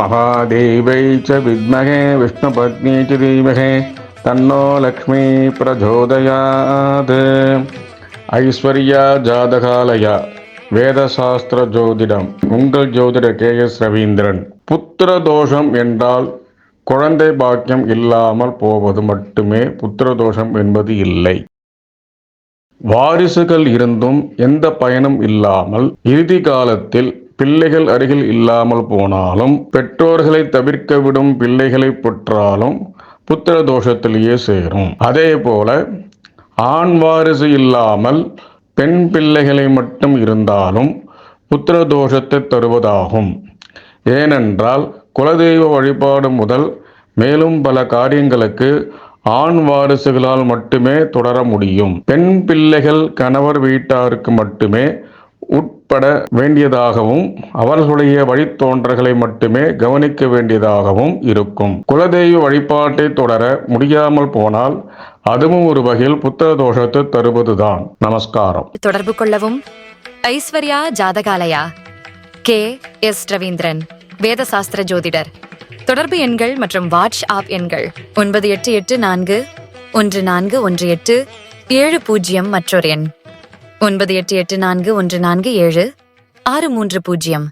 மகாதேவை வித்மகே விஷ்ணுபத்னி தீமகே தன்னோ லக்ஷ்மி பிரச்சோதயாத் ஐஸ்வர்யா ஜாதகாலயா வேதசாஸ்திர ஜோதிடம் உங்கள் ஜோதிடர் கே எஸ் ரவீந்திரன். புத்திர தோஷம் என்றால் குழந்தை பாக்கியம் இல்லாமல் போவது மட்டுமே புத்திர தோஷம் என்பது இல்லை. வாரிசுகள் இருந்தும் எந்த பயனும் இல்லாமல் இறுதி காலத்தில் பிள்ளைகள் அருகில் இல்லாமல் போனாலும் பெற்றோர்களை தவிர்க்க விடும் பிள்ளைகளை பெற்றாலும் புத்திர தோஷத்திலேயே சேரும். அதே போல ஆண் வாரிசு இல்லாமல் பெண் பிள்ளைகளை மட்டும் இருந்தாலும் புத்திர தோஷத்தை தருவதாகும். ஏனென்றால் குலதெய்வ வழிபாடு முதல் மேலும் பல காரியங்களுக்கு ஆண் வாரிசுகளால் மட்டுமே தொடர முடியும். பெண் பிள்ளைகள் கணவர் வீட்டாருக்கு மட்டுமே உட்பட வேண்டியதாகவும் அவர்களுடைய வழித்தோன்றல்களை மட்டுமே கவனிக்க வேண்டியதாகவும் இருக்கும். குலதெய்வ வழிபாட்டை தொடர முடியாமல் போனால் அதுவும் ஒரு வகையில் புத்திர தோஷத்தை தருவதுதான். நமஸ்காரம். தொடர்பு கொள்ளவும். ஐஸ்வர்யா ஜாதகாலயா? கே. எஸ். ரவீந்திரன் வேதசாஸ்திர ஜோதிடர். தொடர்பு எண்கள் மற்றும் வாட்ஸ் ஆப் எண்கள் ஒன்பது எட்டு எட்டு நான்கு ஒன்று நான்கு ஒன்று எட்டு ஏழு பூஜ்ஜியம் மற்றொரு எண். ஒன்பது எட்டு எட்டு நான்கு ஒன்று நான்கு ஏழு ஆறு மூன்று பூஜ்ஜியம்.